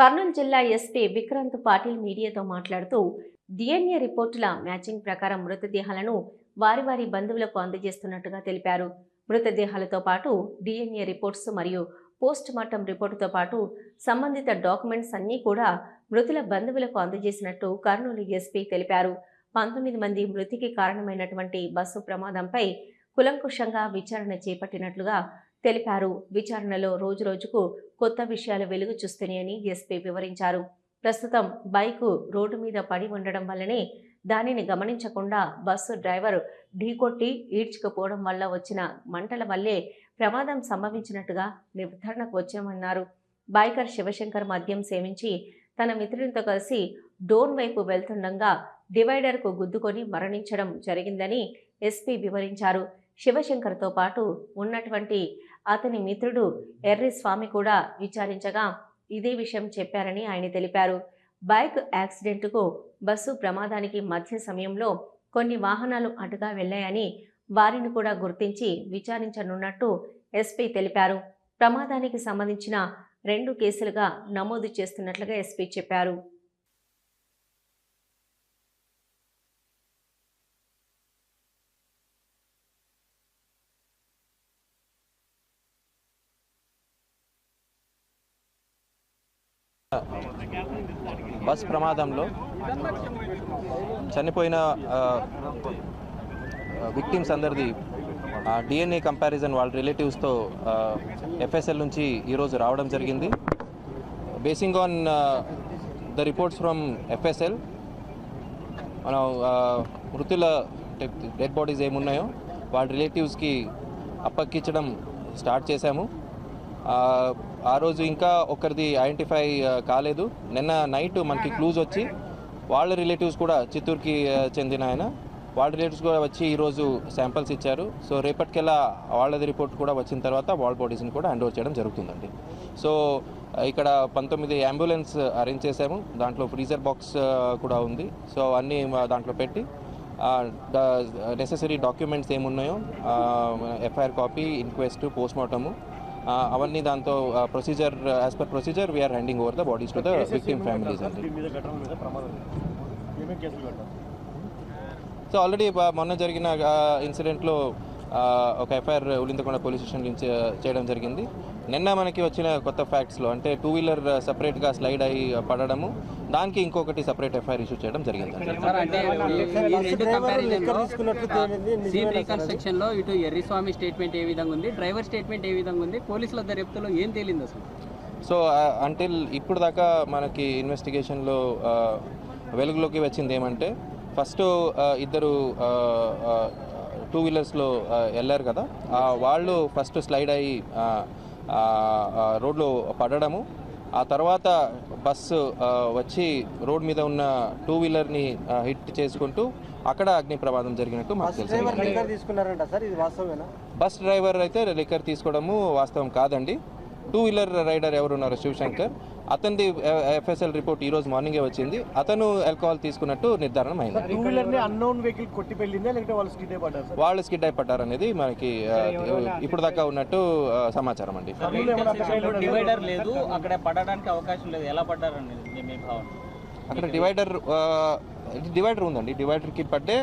కర్నూలు జిల్లా ఎస్పీ విక్రాంత్ పాటిల్ మీడియాతో మాట్లాడుతూ డిఎన్ఏ రిపోర్టుల మ్యాచింగ్ ప్రకారం మృతదేహాలను వారి వారి బంధువులకు అందజేస్తున్నట్టుగా తెలిపారు. మృతదేహాలతో పాటు డిఎన్ఏ రిపోర్ట్స్ మరియు పోస్ట్ మార్టం రిపోర్టుతో పాటు సంబంధిత డాక్యుమెంట్స్ అన్నీ కూడా మృతుల బంధువులకు అందజేసినట్టు కర్నూలు ఎస్పీ తెలిపారు. పంతొమ్మిది మంది మృతికి కారణమైనటువంటి బస్సు ప్రమాదంపై కులంకుషంగా విచారణ చేపట్టినట్లుగా తెలిపారు. విచారణలో రోజురోజుకు కొత్త విషయాలు వెలుగు చూస్తున్నాయని ఎస్పీ వివరించారు. ప్రస్తుతం బైకు రోడ్డు మీద పడి ఉండడం వల్లనే దానిని గమనించకుండా బస్సు డ్రైవర్ ఢీకొట్టి ఈడ్చుకుపోవడం వల్ల వచ్చిన మంటల వల్లే ప్రమాదం సంభవించినట్టుగా నిర్ధారణకు వచ్చామన్నారు. బైకర్ శివశంకర్ మద్యం సేవించి తన మిత్రునితో కలిసి డోన్ వైపు వెళ్తుండగా డివైడర్కు గుద్దుకొని మరణించడం జరిగిందని ఎస్పీ వివరించారు. శివశంకర్తో పాటు ఉన్నటువంటి అతని మిత్రుడు ఎర్రి స్వామి కూడా విచారించగా ఇదే విషయం చెప్పారని ఆయన తెలిపారు. బైక్ యాక్సిడెంట్కు బస్సు ప్రమాదానికి మధ్య సమయంలో కొన్ని వాహనాలు అటుగా వెళ్ళాయని వారిని కూడా గుర్తించి విచారించనున్నట్టు ఎస్పీ తెలిపారు. ప్రమాదానికి సంబంధించిన రెండు కేసులుగా నమోదు చేస్తున్నట్లుగా ఎస్పీ చెప్పారు. బస్ ప్రమాదంలో చనిపోయిన విక్టిమ్స్ అందరిది డిఎన్ఏ కంపారిజన్ వాళ్ళ రిలేటివ్స్తో ఎఫ్ఎస్ఎల్ నుంచి ఈరోజు రావడం జరిగింది. Basing on the reports from FSL మనం మృతుల డెడ్ బాడీస్ ఏమున్నాయో వాళ్ళ రిలేటివ్స్కి అప్పక్కించడం స్టార్ట్ చేశాము. ఆ, రోజు ఇంకా ఒకరిది ఐడెంటిఫై కాలేదు. నిన్న నైట్ మనకి క్లూజ్ వచ్చి వాళ్ళ రిలేటివ్స్ కూడా చిత్తూరుకి చెందిన ఆయన. వాళ్ళ రిలేటివ్స్ కూడా వచ్చి ఈరోజు శాంపిల్స్ ఇచ్చారు. సో రేపటికెల్లా వాళ్ళది రిపోర్ట్ కూడా వచ్చిన తర్వాత వాళ్ళ బాడీస్ని కూడా హ్యాండ్ ఓవర్ చేయడం జరుగుతుందండి. సో ఇక్కడ పంతొమ్మిది అంబులెన్స్ అరేంజ్ చేశాము. దాంట్లో ఫ్రీజర్ బాక్స్ కూడా ఉంది. సో అన్నీ మా దాంట్లో పెట్టి నెససరీ డాక్యుమెంట్స్ ఏమున్నాయో ఎఫ్ఐఆర్ కాపీ ఇన్క్వెస్ట్ పోస్ట్మార్టము అవన్నీ దాంతో procedure as per procedure we are handing over the bodies to the victim families so already మొన్న జరిగిన ఇన్సిడెంట్లో ఒక ఎఫ్ఐఆర్ ఉలిందకొండ పోలీస్ స్టేషన్ నుంచి చేయడం జరిగింది. నిన్న మనకి వచ్చిన కొత్త ఫ్యాక్ట్స్లో అంటే టూ వీలర్ సపరేట్గా స్లైడ్ అయ్యి పడడము దానికి ఇంకొకటి సపరేట్ ఎఫ్ఐఆర్ ఇష్యూ చేయడం జరిగింది. లో ఇటు ఎర్రిస్వామి స్టేట్మెంట్ ఏ విధంగా ఉంది డ్రైవర్ స్టేట్మెంట్ ఏ విధంగా ఉంది పోలీసుల దర్యాప్తులో ఏం తేలింది అసలు? సో అంటిల్ ఇప్పుడు దాకా మనకి ఇన్వెస్టిగేషన్లో వెలుగులోకి వచ్చింది ఏమంటే ఫస్ట్ ఇద్దరు టూ వీలర్స్లో వెళ్ళారు కదా ఆ, వాళ్ళు ఫస్ట్ స్లైడ్ అయ్యి రోడ్లో పడడము. ఆ తర్వాత బస్సు వచ్చి రోడ్ మీద ఉన్న టూ వీలర్ని హిట్ చేసుకుంటూ అక్కడ అగ్ని ప్రమాదం జరిగినట్టు మాకు తెలుసు. బస్ డ్రైవర్ అయితే లిక్కర్ తీసుకోవడము వాస్తవం కాదండి. టూ వీలర్ రైడర్ ఎవరున్నారు? శివశంకర్. అతనిది ఎఫ్ఎస్ఎల్ రిపోర్ట్ ఈ రోజు మార్నింగే వచ్చింది. అతను ఆల్కహాల్ తీసుకున్నట్టు నిర్ధారణ అయింది. టూ వీలర్ని అన్నోన్ వెహికల్ కొట్టి పెళ్ళిందా లేకపోతే వాళ్ళు స్కిడ్ అయిపడ్డారు సార్ వాళ్ళు స్కిడ్ అయిపడ్డారు అనేది మనకి ఇప్పుడు దాకా ఉన్నట్టు సమాచారం అండి. డివైడర్ లేదు. అక్కడ పడడానికి అవకాశం లేదు. ఎలా పడ్డారండి అక్కడ డివైడర్ డివైడర్ ఉందండి. డివైడర్కి పడ్డే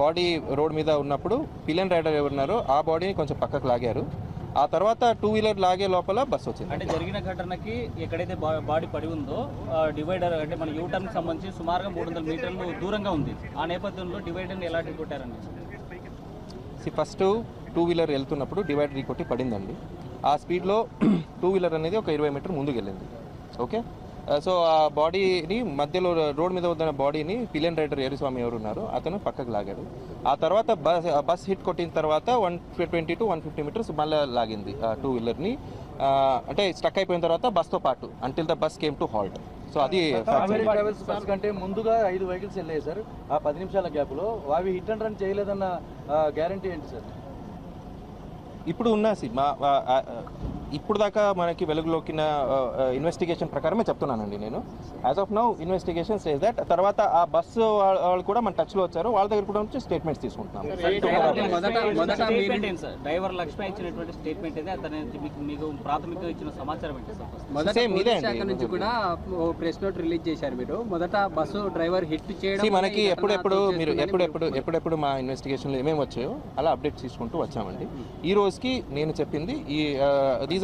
బాడీ రోడ్ మీద ఉన్నప్పుడు పిలియన్ రైడర్ ఎవరున్నారో ఆ బాడీని కొంచెం పక్కకు లాగారు. ఆ తర్వాత టూ వీలర్ లాగే లోపల బస్ వచ్చింది. అంటే జరిగిన ఘటనకి ఎక్కడైతే బా- బాడీ పడి ఉందో డివైడర్ అంటే మన యూ టర్న్ సంబంధించి సుమారుగా మూడు వందల మీటర్లు దూరంగా ఉంది. ఆ నేపథ్యంలో డివైడర్ని ఎలా కొట్టారండి సి ఫస్ట్ టూ వీలర్ వెళ్తున్నప్పుడు డివైడర్ కొట్టి పడిందండి. ఆ స్పీడ్లో టూ వీలర్ అనేది ఒక ఇరవై మీటర్ ముందుకు వెళ్ళింది ఓకే సో ఆ బాడీని మధ్యలో రోడ్ మీద ఉన్న బాడీని పిలియన్ రైడర్ ఏరుస్వామి ఎవరు ఉన్నారు అతను పక్కకు లాగాడు. ఆ తర్వాత బస్ బస్ హిట్ కొట్టిన తర్వాత one twenty to one fifty metres మళ్ళీ లాగింది ఆ టూ వీలర్ని ఆ, అంటే స్టక్ అయిపోయిన తర్వాత బస్తో పాటు until the bus came to halt so అది బస్ కంటే ముందుగా ఐదు వెహికల్స్ వెళ్ళాయి సార్ ఆ పది నిమిషాల గ్యాప్లో. అవి హిట్ అండ్ రన్ చేయలేదన్న గ్యారంటీ ఏంటి సార్ ఇప్పుడు ఉన్న సి- మా ఇప్పుడు దాకా మనకి వెలుగులోకిన ఇన్వెస్టిగేషన్ ప్రకారమే చెప్తున్నానండి నేను. As of now investigation says that తర్వాత ఆ బస్సు వాళ్ళు కూడా మన టచ్లో వచ్చారు. వాళ్ళ దగ్గర కూడా నుంచి స్టేట్మెంట్స్ తీసుకుంటున్నాం ప్రెస్ నోట్ రిలీజ్ చేశారు మీరు. మొదట బస్సు డ్రైవర్ హిట్ చేయడం మనకి ఎప్పుడెప్పుడు మీరు ఎప్పుడెప్పుడు ఎప్పుడెప్పుడు మా ఇన్వెస్టిగేషన్లో ఏమేమి వచ్చాయో అలా అప్డేట్ తీసుకుంటూ వచ్చామండి. ఈ రోజుకి నేను చెప్పింది ఈ these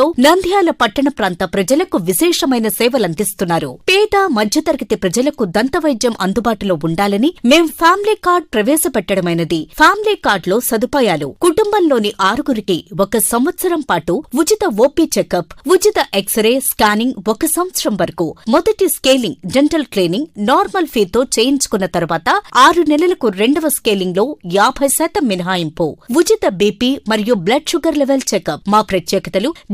నంద్యాల పట్టణ ప్రాంత ప్రజలకు విశేషమైన సేవలందిస్తున్నారు. పేద మధ్యతరగతి ప్రజలకు దంతవైద్యం అందుబాటులో ఉండాలని మేం ఫ్యామిలీ కార్డ్ ప్రవేశపెట్టడమైనది. ఫ్యామిలీ కార్డ్లో సదుపాయాలు. కుటుంబంలోని ఆరుగురికి ఒక సంవత్సరం పాటు ఉచిత ఓపీ చెకప్ ఉచిత ఎక్స్రే స్కానింగ్ ఒక సంవత్సరం వరకు. మొదటి స్కేలింగ్ డెంటల్ క్లీనింగ్ నార్మల్ ఫీతో చేయించుకున్న తర్వాత ఆరు నెలలకు రెండవ స్కేలింగ్లో యాభై శాతం మినహాయింపు. ఉచిత బీపీ మరియు బ్లడ్ షుగర్ లెవెల్ చెకప్. మా ప్రత్యేకతలు